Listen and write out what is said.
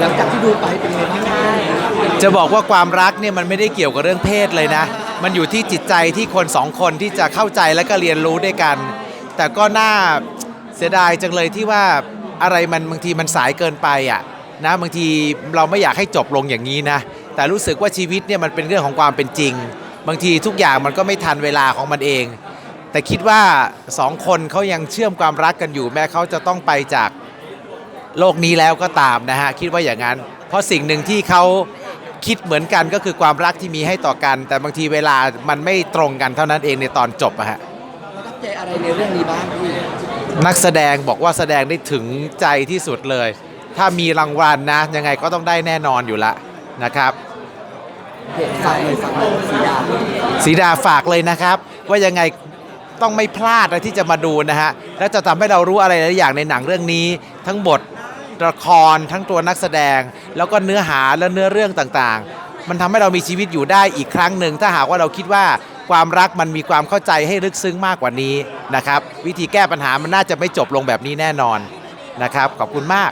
หลังจากที่ดูไปเป็นไงบ้างจะบอกว่าความรักเนี่ยมันไม่ได้เกี่ยวกับเรื่องเพศเลยนะ มันอยู่ที่จิตใจที่คนสองคนที่จะเข้าใจและก็เรียนรู้ด้วยกัน แต่ก็น่าเสียดายจังเลยที่ว่าอะไรมันบางทีมันสายเกินไปอะนะบางทีเราไม่อยากให้จบลงอย่างนี้นะ แต่รู้สึกว่าชีวิตเนี่ยมันเป็นเรื่องของความเป็นจริง บางทีทุกอย่างมันก็ไม่ทันเวลาของมันเอง แต่คิดว่าสองคนเขายังเชื่อมความรักกันอยู่แม้เขาจะต้องไปจาก โลกนี้แล้วก็ตามนะฮะคิดว่าอย่างนั้น เพราะสิ่งหนึ่งที่เขาคิดเหมือนกันก็คือความรักที่มีให้ต่อกัน แต่บางทีเวลามันไม่ตรงกันเท่านั้นเองในตอนจบอะฮะประทับใจอะไรในเรื่องนี้บ้างพี่นักแสดงบอกว่าแสดงได้ถึงใจที่สุดเลย ถ้ามีรางวัลนะ ยังไงก็ต้องได้แน่นอนอยู่ละนะครับเห็นฝากเลยฝากเลยสีดาสีดาฝากเลยนะครับ ว่ายังไง ต้องไม่พลาดนะที่จะมาดูนะฮะ และจะทำให้เรารู้อะไรหลายอย่างในหนังเรื่องนี้ ทั้งบทละครทั้งตัวนักแสดง แล้วก็เนื้อหาและเนื้อเรื่องต่างๆ มันทำให้เรามีชีวิตอยู่ได้อีกครั้งหนึ่ง ถ้าหากว่าเราคิดว่าความรักมันมีความเข้าใจให้ลึกซึ้งมากกว่านี้นะครับ วิธีแก้ปัญหามันน่าจะไม่จบลงแบบนี้แน่นอนนะครับขอบคุณมาก